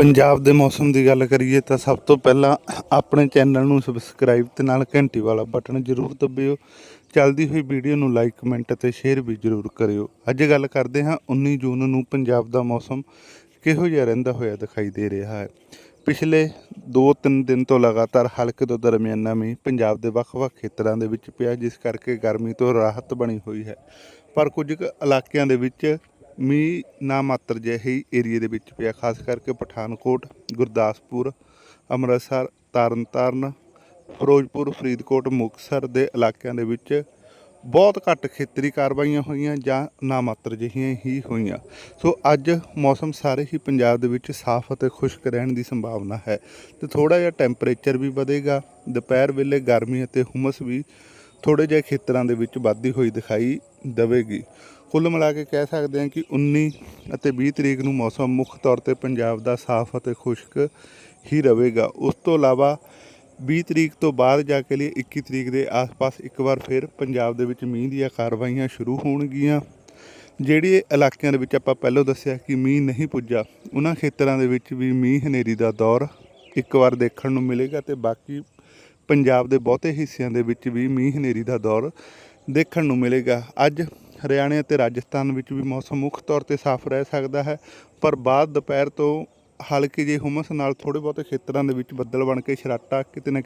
ਪੰਜਾਬ ਦੇ ਮੌਸਮ ਦੀ ਗੱਲ ਕਰੀਏ ਤਾਂ ਸਭ ਤੋਂ ਪਹਿਲਾਂ ਆਪਣੇ ਚੈਨਲ ਨੂੰ ਸਬਸਕ੍ਰਾਈਬ ਤੇ ਨਾਲ ਘੰਟੀ ਵਾਲਾ ਬਟਨ ਜ਼ਰੂਰ ਦਬਿਓ। ਚੱਲਦੀ ਹੋਈ ਵੀਡੀਓ ਨੂੰ ਲਾਈਕ ਕਮੈਂਟ ਅਤੇ ਸ਼ੇਅਰ ਵੀ ਜ਼ਰੂਰ ਕਰਿਓ। ਅੱਜ ਗੱਲ ਕਰਦੇ ਹਾਂ 19 ਜੂਨ ਨੂੰ ਪੰਜਾਬ ਦਾ ਮੌਸਮ ਕਿਹੋ ਜਿਹਾ ਰਹਿੰਦਾ ਹੋਇਆ ਦਿਖਾਈ ਦੇ ਰਿਹਾ ਹੈ। ਪਿਛਲੇ 2-3 ਦਿਨ ਤੋਂ ਲਗਾਤਾਰ ਹਲਕੇ ਤੋਂ ਦਰਮਿਆਨਾ ਮੀਂਹ ਪੰਜਾਬ ਦੇ ਵੱਖ-ਵੱਖ ਖੇਤਰਾਂ ਦੇ ਵਿੱਚ ਪਿਆ, ਜਿਸ ਕਰਕੇ ਗਰਮੀ ਤੋਂ ਰਾਹਤ ਬਣੀ ਹੋਈ ਹੈ। ਪਰ ਕੁਝ ਕੁ ਇਲਾਕਿਆਂ ਦੇ ਵਿੱਚ ਮੀਂਹ ਨਾ ਮਾਤਰ ਜਿਹੇ ਏਰੀਏ ਦੇ ਵਿੱਚ ਪਿਆ, ਖਾਸ ਕਰਕੇ ਪਠਾਨਕੋਟ, ਗੁਰਦਾਸਪੁਰ, ਅੰਮ੍ਰਿਤਸਰ, ਤਰਨਤਾਰਨ, ਫਿਰੋਜ਼ਪੁਰ, ਫਰੀਦਕੋਟ, ਮੁਕਤਸਰ ਦੇ ਇਲਾਕਿਆਂ ਦੇ ਵਿੱਚ ਬਹੁਤ ਘੱਟ ਖੇਤਰੀ ਕਾਰਵਾਈਆਂ ਹੋਈਆਂ ਜਾਂ ਨਾ ਮਾਤਰ ਜਿਹੀਆਂ ਹੀ ਹੋਈਆਂ। ਸੋ ਅੱਜ ਮੌਸਮ ਸਾਰੇ ਹੀ ਪੰਜਾਬ ਦੇ ਵਿੱਚ ਸਾਫ਼ ਅਤੇ ਖੁਸ਼ਕ ਰਹਿਣ ਦੀ ਸੰਭਾਵਨਾ ਹੈ ਤੇ ਥੋੜਾ ਜਿਹਾ ਟੈਂਪਰੇਚਰ ਵੀ ਵਧੇਗਾ। ਦੁਪਹਿਰ ਵੇਲੇ ਗਰਮੀ ਅਤੇ ਹੁਮਸ ਵੀ ਥੋੜੇ ਜਿਹੇ ਖੇਤਰਾਂ ਦੇ ਵਿੱਚ ਵੱਧਦੀ ਹੋਈ ਦਿਖਾਈ ਦੇਵੇਗੀ। ਕੁੱਲ ਮਿਲਾ ਕੇ ਕਹਿ ਸਕਦੇ ਹਾਂ ਕਿ 19 ਅਤੇ 20 ਤਰੀਕ ਨੂੰ ਮੌਸਮ ਮੁੱਖ ਤੌਰ ਤੇ ਪੰਜਾਬ ਦਾ ਸਾਫ਼ ਅਤੇ ਖੁਸ਼ਕ ਹੀ ਰਹੇਗਾ। ਉਸ ਤੋਂ ਇਲਾਵਾ 20 ਤਰੀਕ ਤੋਂ ਬਾਅਦ ਜਾ ਕੇ ਲਈ 21 ਤਰੀਕ ਦੇ ਆਸ-ਪਾਸ ਇੱਕ ਵਾਰ ਫਿਰ ਪੰਜਾਬ ਦੇ ਵਿੱਚ ਮੀਂਹ ਦੀਆਂ ਕਾਰਵਾਈਆਂ ਸ਼ੁਰੂ ਹੋਣਗੀਆਂ। ਜਿਹੜੇ ਇਲਾਕਿਆਂ ਦੇ ਵਿੱਚ ਆਪਾਂ ਪਹਿਲਾਂ ਦੱਸਿਆ ਕਿ ਮੀਂਹ ਨਹੀਂ ਪੁੱਜਾ ਉਹਨਾਂ ਖੇਤਰਾਂ ਦੇ ਵਿੱਚ ਵੀ ਮੀਂਹ ਹਨੇਰੀ ਦਾ ਦੌਰ ਇੱਕ ਵਾਰ ਦੇਖਣ ਨੂੰ ਮਿਲੇਗਾ ਤੇ ਬਾਕੀ ਪੰਜਾਬ ਦੇ ਬਹੁਤੇ ਹਿੱਸਿਆਂ ਦੇ ਵਿੱਚ ਵੀ ਮੀਂਹ ਹਨੇਰੀ ਦਾ ਦੌਰ ਦੇਖਣ ਨੂੰ ਮਿਲੇਗਾ। ਅੱਜ ਹਰਿਆਣੇ ਅਤੇ ਰਾਜਸਥਾਨ ਵਿੱਚ ਵੀ ਮੌਸਮ ਮੁੱਖ ਤੌਰ ਤੇ ਸਾਫ਼ ਰਹਿ ਸਕਦਾ ਹੈ, ਪਰ ਬਾਅਦ ਦੁਪਹਿਰ ਤੋਂ ਹਲਕੀ ਜਿਹੀ ਹੁਮਸ ਨਾਲ ਥੋੜੇ ਬਹੁਤੇ ਖੇਤਰਾਂ ਦੇ ਵਿੱਚ ਬੱਦਲ ਬਣ ਕੇ ਛਰਾਟਾ ਕਿਤੇ ਨਾ